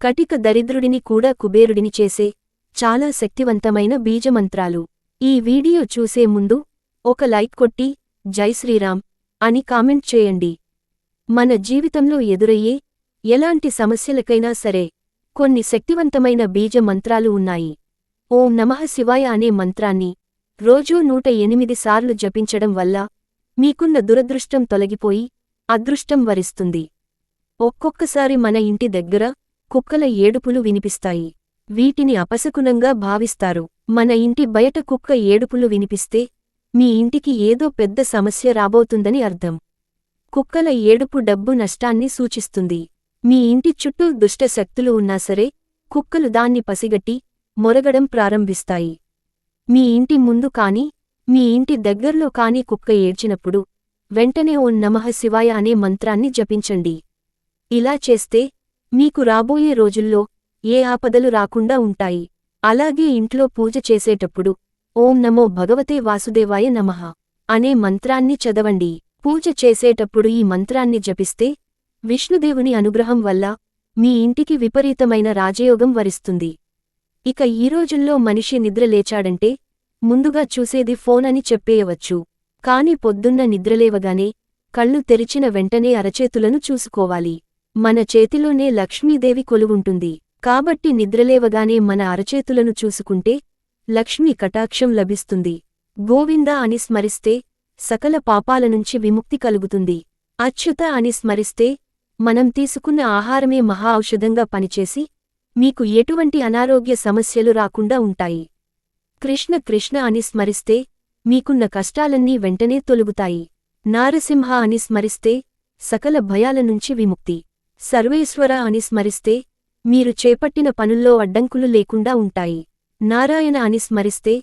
కటిక దరిద్రుడిని కూడా కుబేరుడిని చేసే చాలా శక్తివంతమైన బీజమంత్రాలు. ఈ వీడియో చూసే ముందు ఒక లైక్ కొట్టి జై శ్రీరామ్ అని కామెంట్ చేయండి. మన జీవితంలో ఎదురయ్యే ఎలాంటి సమస్యలకైనా సరే కొన్ని శక్తివంతమైన బీజ మంత్రాలు ఉన్నాయి. ఓం నమః శివాయ అనే మంత్రాన్ని రోజూ నూట ఎనిమిది సార్లు జపించడం వల్ల మీకున్న దురదృష్టం తొలగిపోయి అదృష్టం వరిస్తుంది. ఒక్కొక్కసారి మన ఇంటి దగ్గర కుక్కల ఏడుపులు వినిపిస్తాయి. వీటిని అపశకునంగా భావిస్తారు. మన ఇంటి బయట కుక్క ఏడుపులు వినిపిస్తే మీ ఇంటికి ఏదో పెద్ద సమస్య రాబోతుందని అర్థం. కుక్కల ఏడుపు డబ్బు నష్టాన్ని సూచిస్తుంది. మీ ఇంటి చుట్టూ దుష్ట శక్తులు ఉన్నా సరే కుక్కలు దాన్ని పసిగట్టి మొరగడం ప్రారంభిస్తాయి. మీ ఇంటి ముందు కాని మీ ఇంటి దగ్గర్లో కాని కుక్క ఏడ్చినప్పుడు వెంటనే ఓ నమః శివాయ అనే మంత్రాన్ని జపించండి. ఇలా చేస్తే మీకు రాబోయే రోజుల్లో ఏ ఆపదలు రాకుండా ఉంటాయి. అలాగే ఇంట్లో పూజ చేసేటప్పుడు ఓం నమో భగవతే వాసుదేవాయ నమః అనే మంత్రాన్ని చదవండి. పూజ చేసేటప్పుడు ఈ మంత్రాన్ని జపిస్తే విష్ణుదేవుని అనుగ్రహం వల్ల మీ ఇంటికి విపరీతమైన రాజయోగం వరిస్తుంది. ఇక ఈ రోజుల్లో మనిషి నిద్ర లేచాడంటే ముందుగా చూసేది ఫోన్ అని చెప్పేయవచ్చు. కాని పొద్దున్న నిద్రలేవగానే కళ్ళు తెరిచిన వెంటనే అరచేతులను చూసుకోవాలి. మన చేతిలోనే లక్ష్మీదేవి కొలువుంటుంది. కాబట్టి నిద్రలేవగానే మన అరచేతులను చూసుకుంటే లక్ష్మీ కటాక్షం లభిస్తుంది. గోవింద అని స్మరిస్తే సకల పాపాల నుంచి విముక్తి కలుగుతుంది. అచ్యుత అని స్మరిస్తే మనం తీసుకున్న ఆహారమే మహా ఔషధంగా పనిచేసి మీకు ఎటువంటి అనారోగ్య సమస్యలు రాకుండా ఉంటాయి. కృష్ణ కృష్ణ అని స్మరిస్తే మీకున్న కష్టాలన్నీ వెంటనే తొలుగుతాయి. నారసింహ అని స్మరిస్తే సకల భయాల నుంచి విముక్తి. సర్వేశ్వర అని స్మరిస్తే మీరు చేపట్టిన పనుల్లో అడ్డంకులు లేకుండా ఉంటాయి. నారాయణ అని స్మరిస్తే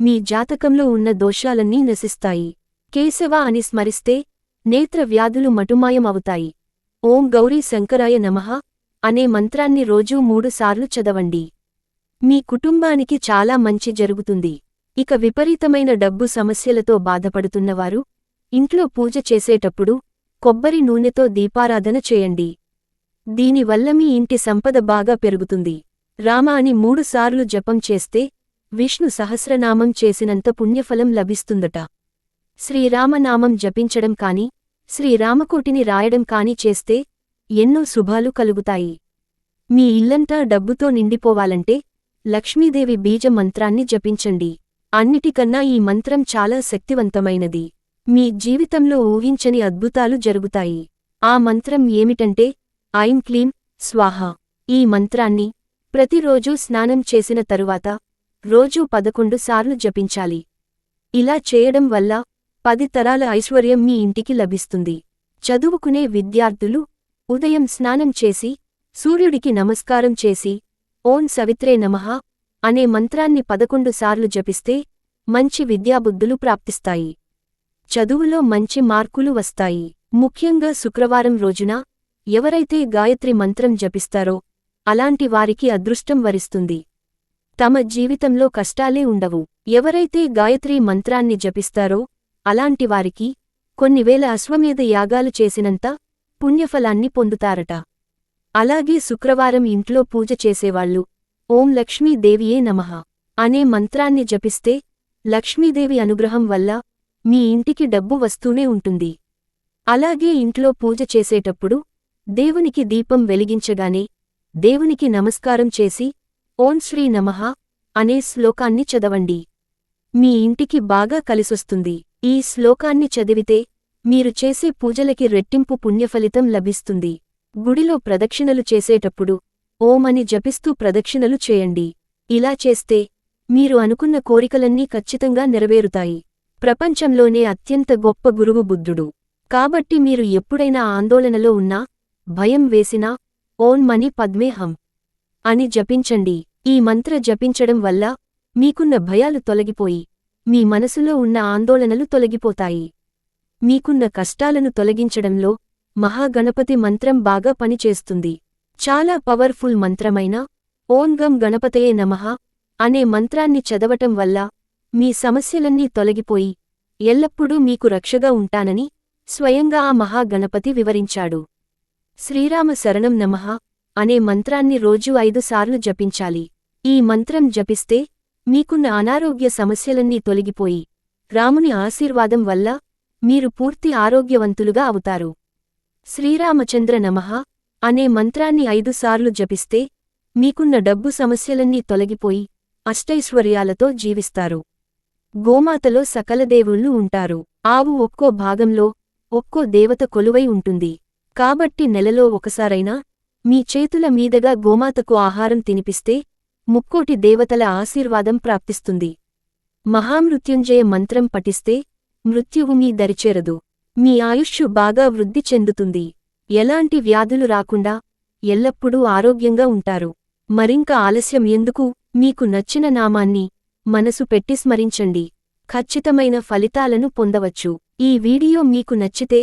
మీ జాతకంలో ఉన్న దోషాలన్నీ నశిస్తాయి. కేశవ అని స్మరిస్తే నేత్ర వ్యాధులు మటుమాయం అవుతాయి ఓం గౌరీ శంకరాయ నమః అనే మంత్రాన్ని రోజూ మూడుసార్లు చదవండి. మీ కుటుంబానికి చాలా మంచి జరుగుతుంది. ఇక విపరీతమైన డబ్బు సమస్యలతో బాధపడుతున్నవారు ఇంట్లో పూజ చేసేటప్పుడు కొబ్బరి నూనెతో దీపారాధన చేయండి. దీనివల్ల మీ ఇంటి సంపద బాగా పెరుగుతుంది. రామ అని మూడుసార్లు జపం చేస్తే విష్ణు సహస్రనామం చేసినంత పుణ్యఫలం లభిస్తుందట. శ్రీరామనామం జపించడం కాని శ్రీరామకోటిని రాయడం కాని చేస్తే ఎన్నో శుభాలు కలుగుతాయి. మీ ఇల్లంతా డబ్బుతో నిండిపోవాలంటే లక్ష్మీదేవి బీజ మంత్రాన్ని జపించండి. అన్నిటికన్నా ఈ మంత్రం చాలా శక్తివంతమైనది. మీ జీవితంలో ఊహించని అద్భుతాలు జరుగుతాయి. ఆ మంత్రం ఏమిటంటే ఐం క్లీం స్వాహ. ఈ మంత్రాన్ని ప్రతిరోజూ స్నానం చేసిన తరువాత రోజూ పదకొండు సార్లు జపించాలి. ఇలా చేయడం వల్ల పది తరాల ఐశ్వర్యం మీ ఇంటికి లభిస్తుంది. చదువుకునే విద్యార్థులు ఉదయం స్నానం చేసి సూర్యుడికి నమస్కారం చేసి ఓం సవిత్రే నమః అనే మంత్రాన్ని పదకొండు సార్లు జపిస్తే మంచి విద్యాబుద్ధులు ప్రాప్తిస్తాయి. చదువులో మంచి మార్కులు వస్తాయి. ముఖ్యంగా శుక్రవారం రోజున ఎవరైతే గాయత్రి మంత్రం జపిస్తారో అలాంటి వారికి అదృష్టం వరిస్తుంది. తమ జీవితంలో కష్టాలే ఉండవు. ఎవరైతే గాయత్రీ మంత్రాన్ని జపిస్తారో అలాంటి వారికి కొన్ని వేల అశ్వమేధ యాగాలు చేసినంత పుణ్యఫలాన్ని పొందుతారట. అలాగే శుక్రవారం ఇంట్లో పూజ చేసేవాళ్ళు ఓం లక్ష్మీదేవియే నమః అనే మంత్రాన్ని జపిస్తే లక్ష్మీదేవి అనుగ్రహం వల్ల మీ ఇంటికి డబ్బు వస్తూనే ఉంటుంది. అలాగే ఇంట్లో పూజ చేసేటప్పుడు దేవునికి దీపం వెలిగించగానే దేవునికి నమస్కారం చేసి ఓం శ్రీ నమః అనే శ్లోకాన్ని చదవండి. మీ ఇంటికి బాగా కలిసొస్తుంది. ఈ శ్లోకాన్ని చదివితే మీరు చేసే పూజలకి రెట్టింపు పుణ్యఫలితం లభిస్తుంది. గుడిలో ప్రదక్షిణలు చేసేటప్పుడు ఓం అని జపిస్తూ ప్రదక్షిణలు చేయండి. ఇలా చేస్తే మీరు అనుకున్న కోరికలన్నీ ఖచ్చితంగా నెరవేరుతాయి. ప్రపంచంలోనే అత్యంత గొప్ప గురువు బుద్ధుడు. కాబట్టి మీరు ఎప్పుడైనా ఆందోళనలో ఉన్నా భయం వేసినా ఓం మని పద్మేహం అని జపించండి. ఈ మంత్ర జపించడం వల్ల మీకున్న భయాలు తొలగిపోయి మీ మనసులో ఉన్న ఆందోళనలు తొలగిపోతాయి. మీకున్న కష్టాలను తొలగించడంలో మహాగణపతి మంత్రం బాగా పనిచేస్తుంది. చాలా పవర్ఫుల్ మంత్రమైన ఓం గం గణపతయే నమః అనే మంత్రాన్ని చదవటం వల్ల మీ సమస్యలన్నీ తొలగిపోయి ఎల్లప్పుడూ మీకు రక్షగా ఉంటానని స్వయంగా ఆ మహాగణపతి వివరించాడు. శ్రీరామ శరణం నమః అనే మంత్రాన్ని రోజూ ఐదుసార్లు జపించాలి. ఈ మంత్రం జపిస్తే మీకున్న అనారోగ్య సమస్యలన్నీ తొలగిపోయి రాముని ఆశీర్వాదం వల్ల మీరు పూర్తి ఆరోగ్యవంతులుగా అవుతారు. శ్రీరామచంద్ర నమః అనే మంత్రాన్ని ఐదుసార్లు జపిస్తే మీకున్న డబ్బు సమస్యలన్నీ తొలగిపోయి అష్టైశ్వర్యాలతో జీవిస్తారు. గోమాతలో సకల దేవుళ్ళు ఉంటారు. ఆవు ఒక్కో భాగంలో ఒక్కో దేవత కొలువై ఉంటుంది. కాబట్టి నెలలో ఒకసారైనా మీ చేతుల మీదగా గోమాతకు ఆహారం తినిపిస్తే ముక్కోటి దేవతల ఆశీర్వాదం ప్రాప్తిస్తుంది. మహామృత్యుంజయ మంత్రం పఠిస్తే మృత్యువు మీ దరిచేరదు. మీ ఆయుష్షు బాగా వృద్ధి చెందుతుంది. ఎలాంటి వ్యాధులు రాకుండా ఎల్లప్పుడూ ఆరోగ్యంగా ఉంటారు. మరింక ఆలస్యం ఎందుకు? మీకు నచ్చిన నామాన్ని మనసు పెట్టి స్మరించండి. ఖచ్చితమైన ఫలితాలను పొందవచ్చు. ఈ వీడియో మీకు నచ్చితే